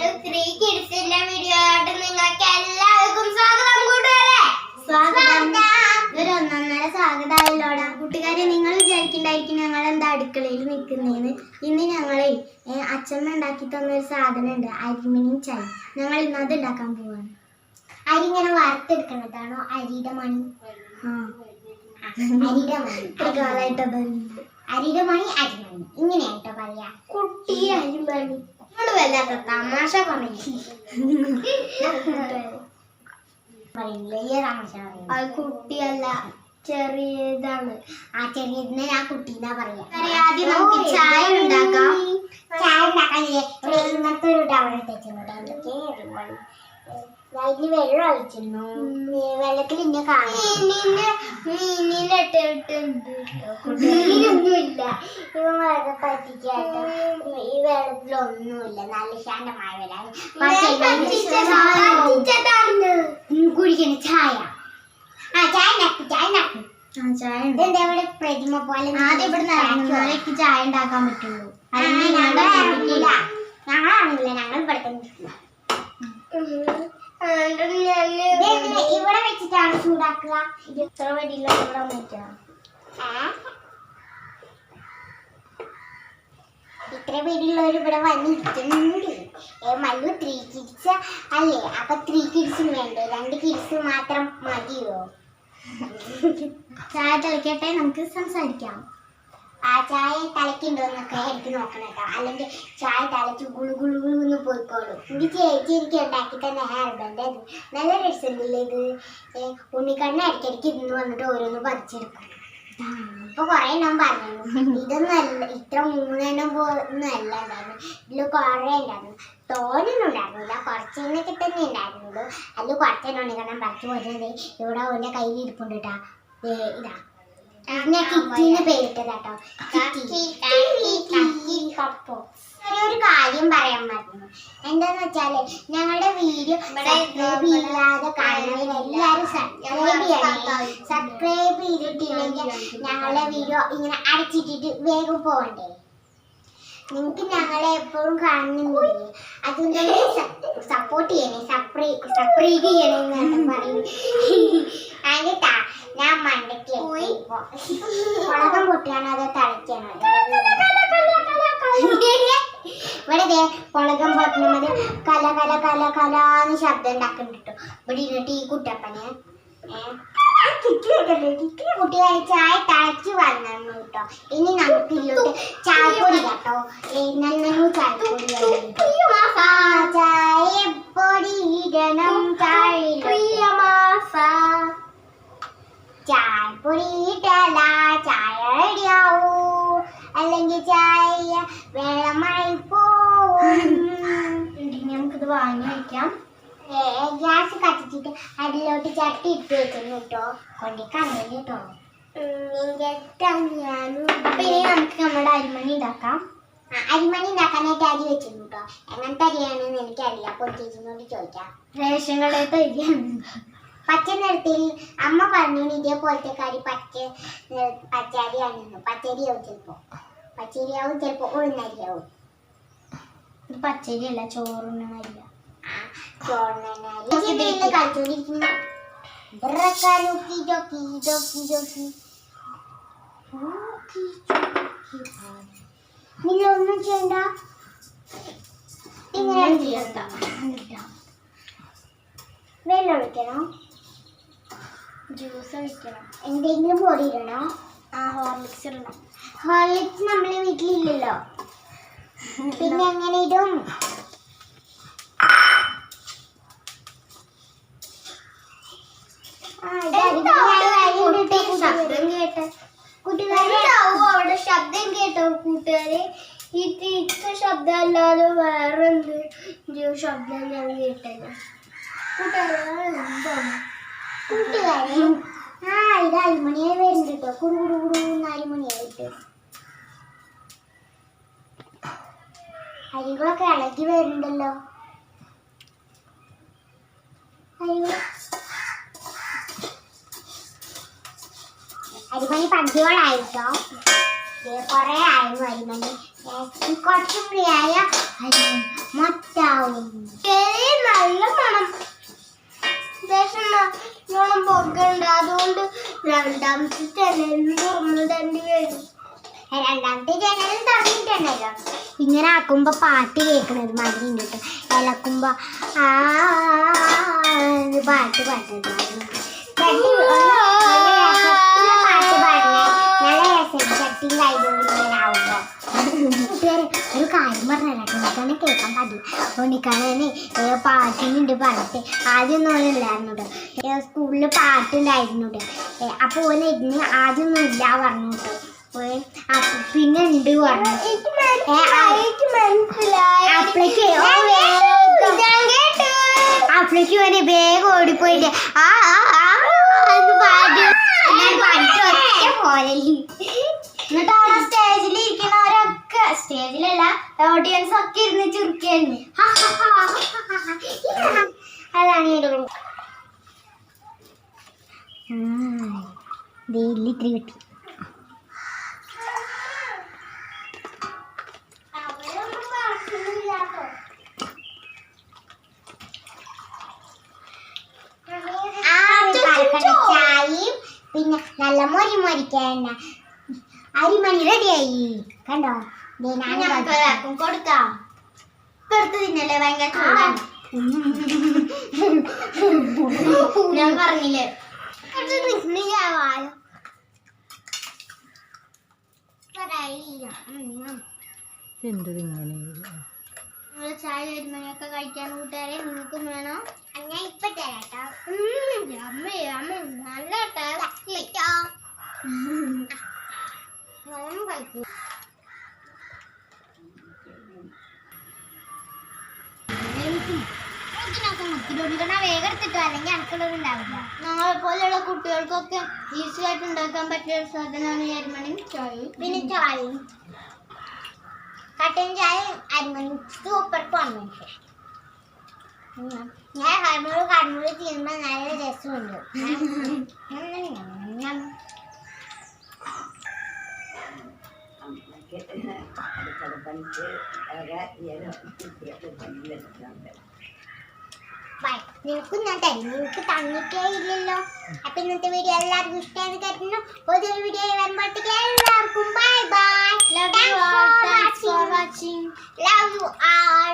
Mallu three കിഡ്സിന്റെ video ആയിട്ട് നിങ്ങൾക്ക് എല്ലാവർക്കും സ്വാഗതം കൂട്ടുകാരെ. സ്വാഗതം. ഒരു ഒന്നൊന്നര സ്വാഗതമായല്ലോടാ കൂട്ടുകാരെ നിങ്ങൾ വിചാരിക്കണ്ടായിരിക്കും ഞങ്ങൾ എന്താ അടുക്കളയിൽ നിൽക്കുന്നതെന്ന് ഇന്ന് ഞങ്ങളെ അച്ഛമ്മ ഉണ്ടാക്കി തന്ന ഒരു സാധനം ഉണ്ട് അരിമിനിയും ചായ ഞങ്ങൾ ഇന്ന് അത് ഉണ്ടാക്കാൻ പോവാണ്. അരി ഇങ്ങനെ വറുത്തെടുക്കണതാണോ? അരിയുടെ മണി. ആ. അരിയുടെ മണി. അരിയുടെ മണി അരിമണി. ഇങ്ങനെയായിട്ടോ പറയാ. കുട്ടി അരിമണി. വല്ലാത്ത തമാശ പറയും പറയില്ലേ ഈ തമാശ അത് കുട്ടിയല്ല ചെറിയതാണ്. ആ ചെറിയതിനെ ഞാൻ കുട്ടീന്നാ പറയാ. ആദ്യം നമുക്ക് ചായ ഉണ്ടാക്കാം. ചായ ഉണ്ടാക്കാനില്ലേ ഇവിടെ ഇന്നത്തെ ഒരു ടവർ ഇട്ടിട്ടുണ്ട് എന്തൊക്കെ അതിന് വെള്ളം ഒഴിച്ചിരുന്നു. വെള്ളത്തിൽ ഇന്നെ കാണാം. മീനിന്റെ ഇട്ടിട്ടുണ്ട്. മീനൊന്നുമില്ല. ഇവ വെള്ളത്തിലൊന്നുമില്ല നല്ല ശാന്തമായ കുടിക്കണ ചായ. ആ ചായ നക്കി ചായ നക്കി ഇതെന്താ ഇവിടെ പ്രതിമ പോലെ ആദ്യം ഇവിടെ നിറങ്ങുന്നവരേക്ക് ചായ ഉണ്ടാക്കാൻ പറ്റുള്ളൂ. അല്ലെങ്കിൽ ഞങ്ങൾ ഇറങ്ങില്ല ഞങ്ങളാണില്ല ഞങ്ങൾ ഇവിടെ തന്നെ. ഇവിടെ വെച്ചിട്ടാണ് ചൂടാക്കുക? ഇത് ഇത്ര വലിയ ഇവിടെ വന്നിട്ടാ ഏ? ഇത്ര പേരുള്ളവർ ഇവിടെ ഏ, മല്ലു ത്രീ കിഡ്സ് അല്ലേ? അപ്പൊ ത്രീ കിഡ്സിന് വേണ്ടേ? രണ്ട് കിഡ്സ് മാത്രം മതിയോ? ചായ തിളക്കട്ടെ? നമുക്ക് സംസാരിക്കാം. ആ ചായ തലക്കുണ്ടോ എന്നൊക്കെ എടുത്ത് നോക്കണം കേട്ടോ. അല്ലെങ്കിൽ ചായ തലച്ച് ഗുളു ഗുളു ഗുളു എന്ന് പോയിക്കോളും. ഇത് ചേച്ചി എനിക്ക് ഉണ്ടാക്കി തന്നെ ഹെയർ ബാൻഡ് അത്. നല്ല രസമില്ലേ ഇത്? ഉണ്ണിക്കണ്ണ ഇടയ്ക്കിടയ്ക്ക് ഇന്ന് വന്നിട്ട് ഓരോന്ന് പറിച്ചെടുക്കും ഇപ്പൊ കൊറേ എണ്ണം പറഞ്ഞു ഇതൊന്നും അല്ല ഇത്ര മൂന്നെണ്ണം ഒന്നും അല്ല ഉണ്ടായിരുന്നു. ഇതിൽ കുറെ ഉണ്ടായിരുന്നു. തോനൊന്നും ഉണ്ടായിരുന്നില്ല കുറച്ചെണ്ണൊക്കെ തന്നെ ഉണ്ടായിരുന്നുള്ളൂ. അതിൽ കുറച്ചെണ്ണം കാരണം പറിച്ചു പോയത് ഇവിടെ ഓന്റെ കയ്യിൽ ഇരിപ്പുണ്ട് കേട്ടാ ഇതാ. ഞാൻ കിറ്റിന്ന് പേരിട്ടതാട്ടോ. കപ്പോ ഒരു കാര്യം പറയാൻ മറന്നു എന്താന്ന് വെച്ചാൽ ഞങ്ങളുടെ വീഡിയോ സബ്സ്ക്രൈബ് ചെയ്യാതെ കാണുന്നവർ എല്ലാരും സബ്സ്ക്രൈബ് ചെയ്യണേ സബ്സ്ക്രൈബ് ചെയ്തിട്ടില്ലെങ്കിൽ ഞങ്ങളുടെ വീഡിയോ ഇങ്ങനെ അടച്ചിട്ടിട്ട് വേഗം പോകണ്ടേ? നിങ്ങൾക്ക് ഞങ്ങളെ എപ്പോഴും കാണുന്നില്ലേ അതുകൊണ്ട് സപ്പോർട്ട് ചെയ്യണേ. സപ്രൈ സപ്രൈബ് ചെയ്യണേ പറയും. അതിട്ടാ ഞാൻ മണ്ടയ്ക്ക് മുളകം പൊട്ടിയാണോ അതോ ഇവിടെ ദേ മുളകം പൊട്ടണത് കല കല കല കലാന്ന് ശബ്ദം ഉണ്ടാക്കുന്നുണ്ട് ഇവിടെ ഇരുന്നിട്ട് ഈ കുട്ടപ്പന് കുട്ടികളെ ചായ തഴച്ചു വന്നു കേട്ടോ. ഇനി നമുക്ക് ഇല്ലോട്ട് ചായ പൊടി കേട്ടോ നല്ലൊരു ചായ പൊടി ഇട്ടല ചായ അടിയാവൂ അല്ലെങ്കിൽ ചായ നമുക്കിത് വാങ്ങി വയ്ക്കാം ഗ്യാസ് കത്തിച്ചിട്ട് അതിലോട്ട് ചട്ടി ഇട്ട് വെക്കുന്നു കേട്ടോ കൊണ്ട് കണ്ണിൽ കേട്ടോ അപ്പൊ ഇനി നമുക്ക് നമ്മുടെ അരിമണി ഉണ്ടാക്കാം. അരിമണി ഉണ്ടാക്കാനായിട്ട് അരി വെച്ചിരുന്നു കേട്ടോ എങ്ങനത്തെ അരിയാണെന്ന് എനിക്കറിയില്ല. അപ്പോൾ ചേച്ചിനോട് ചോദിക്കാം. റേഷൻ കടയിൽ തരികയാണ് പച്ച നിറത്തിൽ അമ്മ പറഞ്ഞു ഇതേപോലത്തെ കറി പച്ച പച്ചരിയാണെന്ന്. പച്ചരിയാവും ചിലപ്പോ. പച്ചരിയാവും ചിലപ്പോ ഉഴുന്നരിയാവും. ഇത് പച്ചരിയല്ല. നിങ്ങൾ ഒന്നും ചെയ്യണ്ട. ഇങ്ങനെ ചെയ്യണ്ട. വെള്ളം ഒഴിക്കണോ. ജ്യൂസ് ഒഴിക്കണം. എന്തെങ്കിലും പൊടി ഇടണോ? ആ ഹോർലിക്സ് ഇടണം. ഹോർലിക്സ് നമ്മളെ വീട്ടിലില്ലല്ലോ. പിന്നെ എങ്ങനെ ഇടും? ശബ്ദം. കേട്ടെ. കൂട്ടുകാരെ. അവിടെ ശബ്ദം കേട്ടോ കൂട്ടുകാരെ? ഈ ടീച്ച ശബ്ദം അല്ലാതെ വേറെ എന്ത് ശബ്ദം ഞാൻ കേട്ടില്ല കൂട്ടുകാരെ എന്താണ് കൂട്ടുകാരെ. ആ ഇത് അരിമണിയായി വരുന്നുണ്ട് കേട്ടോ. കുടു കുടു കുടു അരിമണിയായിട്ട് അരികളൊക്കെ ഇളകി വരുന്നുണ്ടല്ലോ. അരിമണി പന്തികളായിട്ടോ കുറെ ആയിരുന്നു അരിമണി. കുറച്ചും അരിമണി മൊത്താവും നല്ല മണം. ദേശം പോകണ്ട അതുകൊണ്ട് രണ്ടാമത്തെ തന്നെ തുറന്നു തന്നെ വരും. രണ്ടാമത്തെ ജനലും തുടങ്ങിയിട്ടുണ്ടല്ലോ. ഇങ്ങനെ ആക്കുമ്പോ പാട്ട് കേൾക്കണത് മതി ഉണ്ട് ഇളക്കുമ്പോ ആ പാട്ട് പാട്ടുണ്ടായിരുന്നു പാട്ട് ഒരു കാര്യം പറഞ്ഞല്ലോ ഉണ്ണിക്കാനെ കേൾക്കാൻ പാടില്ല. ഉണ്ണിക്കാനെ പാട്ടിനുണ്ട് പറഞ്ഞിട്ട് ആദ്യം ഒന്നും ഇല്ലായിരുന്നു കേട്ടോ സ്കൂളിൽ പാട്ടുണ്ടായിരുന്നു കേട്ടോ അപ്പോൾ ഓനെ ഇരുന്ന് ആദ്യം ഒന്നും ഇല്ല പറഞ്ഞു കേട്ടോ അപ്പൊ പിന്നെ ഉണ്ട് പറഞ്ഞു അപ്പളേക്ക് അപ്പളേക്ക് വേഗം ഓടിപ്പോയിട്ട് ആ ആ ആ എന്ന് പാടി. ഞാൻ പാടിട്ട് ഒറ്റ പോരല്ലേ എന്നിട്ട് അവിടെ സ്റ്റേജിൽ ഇരിക്കുന്നവരൊക്കെ സ്റ്റേജിലല്ല ഓഡിയൻസ് ഒക്കെ ഇരുന്ന് ചുരുക്കിയായിരുന്നു അതാണ് ഒരു ഡെയിലി ത്രീ കിട്ടി പിന്നെ നല്ല മൊരി മൊരിക്കേണ്ട. അരിമണി റെഡിയായി. കണ്ടോ? ദേ ഞാൻ ഞങ്ങൾക്ക് ഒരാൾക്കും കൊടുക്കാം. കൊടുത്തു എടുത്ത് തിന്നല്ലേ? ഭയങ്കര ഞാൻ പറഞ്ഞില്ലേ? കുറച്ച് നിന്നില്ലാവാലോ എന്തിങ്ങനെ നിങ്ങൾ ചായ വരുമ്പോഴൊക്കെ കഴിക്കാൻ കൂട്ടുകാരെ നിങ്ങൾക്കും വേണോ. ഞാൻ ഇപ്പൊ തരാട്ടോ. അമ്മേ. അല്ലെങ്കിൽ നമ്മളെ പോലെയുള്ള കുട്ടികൾക്കൊക്കെ ഈസി ആയിട്ട് ഉണ്ടാക്കാൻ പറ്റിയ ഒരു സാധനമാണ് ഈ അരിമണി ചായ പിന്നെ ചായയും കട്ടൻ ചായയും അരിമണി സൂപ്പർ കോമ്പിനേഷൻ ഞാൻ കണ്ണൂർ കണ്ണൂർ ചെയ്യുമ്പോൾ നല്ല രസമുണ്ട് ബൈ നിനക്കും ഞാൻ തരും. നിനക്ക് തന്നിട്ടേ ഇല്ലല്ലോ. അപ്പൊ ഇന്നത്തെ വീഡിയോ എല്ലാവർക്കും ഇഷ്ടമായി കരുതുന്നു. പുതിയൊരു വീഡിയോ വരുമ്പോഴത്തേക്ക് എല്ലാവർക്കും bye bye love all. Thanks for watching. Love you all